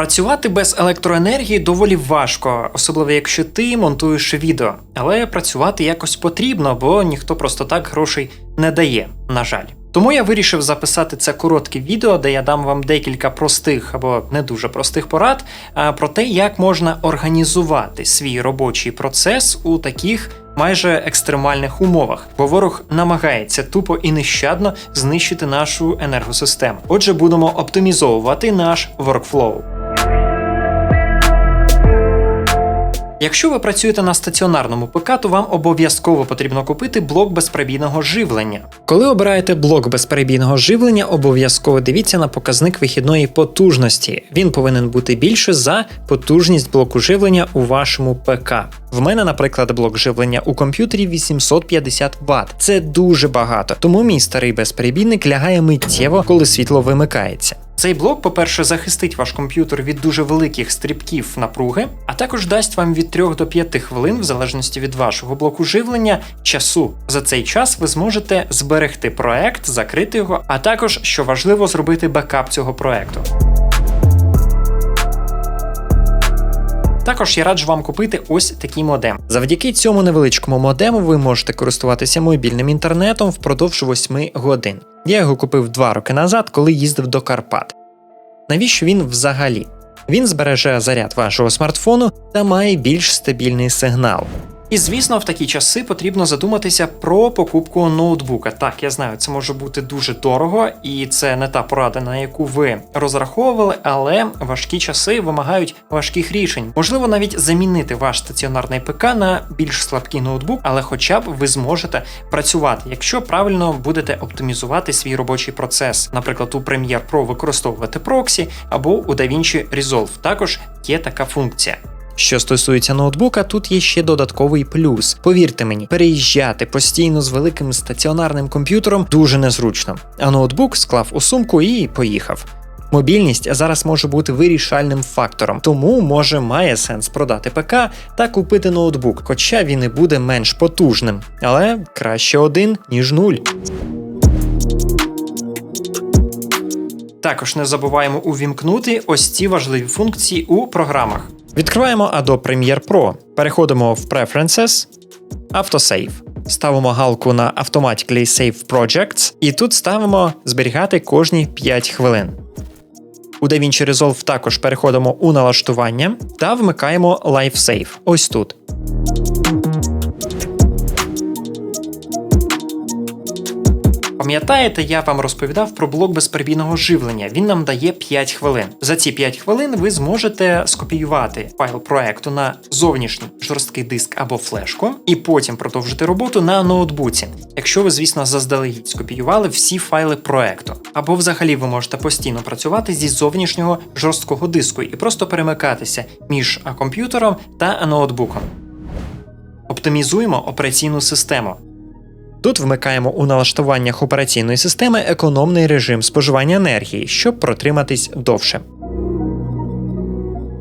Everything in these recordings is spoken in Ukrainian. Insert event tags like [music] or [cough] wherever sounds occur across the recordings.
Працювати без електроенергії доволі важко, особливо якщо ти монтуєш відео. Але працювати якось потрібно, бо ніхто просто так грошей не дає, на жаль. Тому я вирішив записати це коротке відео, де я дам вам декілька простих або не дуже простих порад а, про те, як можна організувати свій робочий процес у таких майже екстремальних умовах, бо ворог намагається тупо і нещадно знищити нашу енергосистему. Отже, будемо оптимізовувати наш workflow. Якщо ви працюєте на стаціонарному ПК, то вам обов'язково потрібно купити блок безперебійного живлення. Коли обираєте блок безперебійного живлення, обов'язково дивіться на показник вихідної потужності. Він повинен бути більше за потужність блоку живлення у вашому ПК. В мене, наприклад, блок живлення у комп'ютері 850 Вт. Це дуже багато, тому мій старий безперебійник лягає миттєво, коли світло вимикається. Цей блок, по-перше, захистить ваш комп'ютер від дуже великих стрибків напруги, а також дасть вам від 3 до 5 хвилин, в залежності від вашого блоку живлення, часу. За цей час ви зможете зберегти проект, закрити його, а також, що важливо, зробити бекап цього проекту. Також я раджу вам купити ось такий модем. Завдяки цьому невеличкому модему ви можете користуватися мобільним інтернетом впродовж 8 годин. Я його купив 2 роки назад, коли їздив до Карпат. Навіщо він взагалі? Він збереже заряд вашого смартфону та має більш стабільний сигнал. І звісно, в такі часи потрібно задуматися про покупку ноутбука. Так, я знаю, це може бути дуже дорого, і це не та порада, на яку ви розраховували, але важкі часи вимагають важких рішень. Можливо, навіть замінити ваш стаціонарний ПК на більш слабкий ноутбук, але хоча б ви зможете працювати, якщо правильно будете оптимізувати свій робочий процес. Наприклад, у Premiere Pro використовувати проксі або у DaVinci Resolve. Також є така функція. Що стосується ноутбука, тут є ще додатковий плюс. Повірте мені, переїжджати постійно з великим стаціонарним комп'ютером дуже незручно. А ноутбук склав у сумку і поїхав. Мобільність зараз може бути вирішальним фактором, тому може має сенс продати ПК та купити ноутбук, хоча він і буде менш потужним, але краще один ніж нуль. Також не забуваємо увімкнути ось ці важливі функції у програмах. Відкриваємо Adobe Premiere Pro, переходимо в Preferences, Autosave. Ставимо галку на Automatically Save Projects, і тут ставимо зберігати кожні 5 хвилин. У DaVinci Resolve також переходимо у налаштування та вмикаємо Live Save ось тут. Пам'ятаєте, я вам розповідав про блок безперебійного живлення. Він нам дає 5 хвилин. За ці 5 хвилин ви зможете скопіювати файл проекту на зовнішній жорсткий диск або флешку, і потім продовжити роботу на ноутбуці. Якщо ви, звісно, заздалегідь скопіювали всі файли проекту. Або взагалі ви можете постійно працювати зі зовнішнього жорсткого диску і просто перемикатися між комп'ютером та ноутбуком. Оптимізуємо операційну систему. Тут вмикаємо у налаштуваннях операційної системи економний режим споживання енергії, щоб протриматись довше.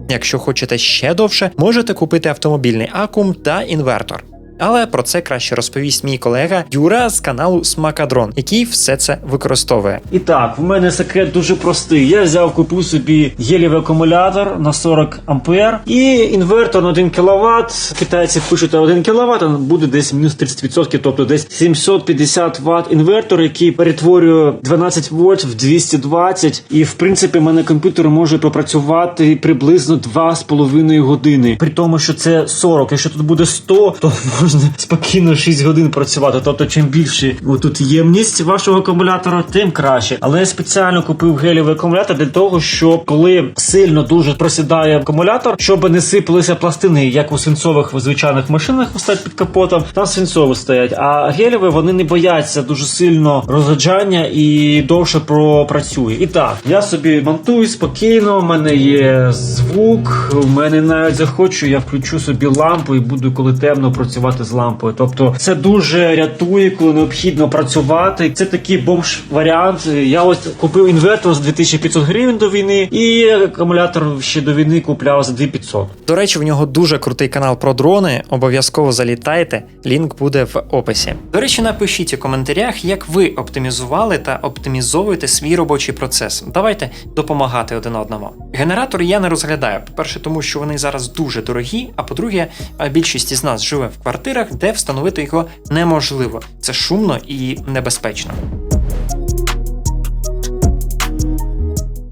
Якщо хочете ще довше, можете купити автомобільний акум та інвертор. Але про це краще розповість мій колега Юра з каналу Смакадрон, який все це використовує. І так, в мене секрет дуже простий. Я взяв купив собі гелівий акумулятор на 40 ампер і інвертор на 1 кВт. Китайці пишуть 1 кВт, буде десь мінус 30%, тобто десь 750 Вт інвертор, який перетворює 12 вольт в 220. І в принципі, в мене комп'ютер може пропрацювати приблизно 2,5 години. При тому, що це 40. Якщо тут буде 100, то можна спокійно 6 годин працювати. Тобто, чим більше тут ємність вашого акумулятора, тим краще. Але я спеціально купив гелівий акумулятор для того, щоб коли сильно дуже просідає акумулятор, щоб не сипалися пластини, як у свинцових звичайних машинах стоять під капотом, там свинцові стоять. А геліві вони не бояться дуже сильно розгаджання і довше пропрацює. І так, я собі монтую спокійно. У мене є звук. У мене навіть захочу, я включу собі лампу і буду коли темно працювати працювати з лампою. Тобто це дуже рятує, коли необхідно працювати. Це такий бомж варіант. Я ось купив інвертор за 2500 гривень до війни, і акумулятор ще до війни купляв за 2500. До речі, в нього дуже крутий канал про дрони. Обов'язково залітайте. Лінк буде в описі. До речі, напишіть у коментарях, як ви оптимізували та оптимізовуєте свій робочий процес. Давайте допомагати один одному. Генератор я не розглядаю. По-перше, тому що вони зараз дуже дорогі. А по-друге, більшість із нас живе в квартирах, де встановити його неможливо. Це шумно і небезпечно.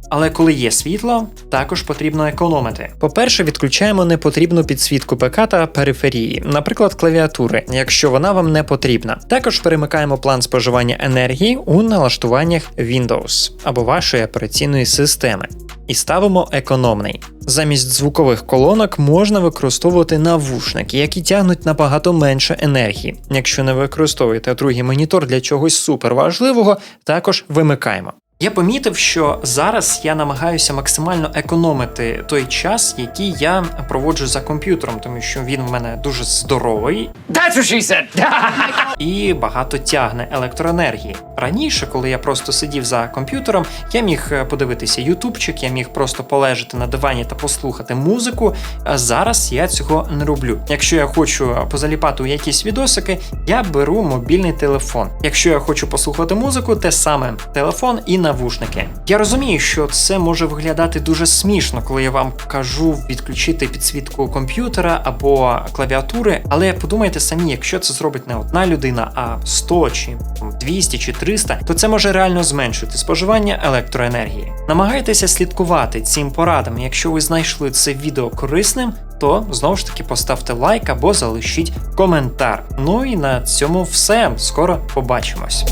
Але коли є світло, також потрібно економити. По-перше, відключаємо непотрібну підсвітку ПК та периферії, наприклад, клавіатури, якщо вона вам не потрібна. Також перемикаємо план споживання енергії у налаштуваннях Windows або вашої операційної системи. І ставимо економний. Замість звукових колонок можна використовувати навушники, які тягнуть набагато менше енергії. Якщо не використовуєте другий монітор для чогось суперважливого, також вимикаємо. Я помітив, що зараз я намагаюся максимально економити той час, який я проводжу за комп'ютером, тому що він в мене дуже здоровий That's what she said. [laughs] і багато тягне електроенергії. Раніше, коли я просто сидів за комп'ютером, я міг е, подивитися ютубчик, я міг просто полежати на дивані та послухати музику. А зараз я цього не роблю. Якщо я хочу позаліпати у якісь відосики, я беру мобільний телефон. Якщо я хочу послухати музику, те саме телефон і навушники. Я розумію, що це може виглядати дуже смішно, коли я вам кажу відключити підсвітку комп'ютера або клавіатури, але подумайте самі, якщо це зробить не одна людина, а 100 чи там, 200 чи 300, то це може реально зменшити споживання електроенергії. Намагайтеся слідкувати цим порадам. Якщо ви знайшли це відео корисним, то знову ж таки поставте лайк або залишіть коментар. Ну і на цьому все. Скоро побачимось.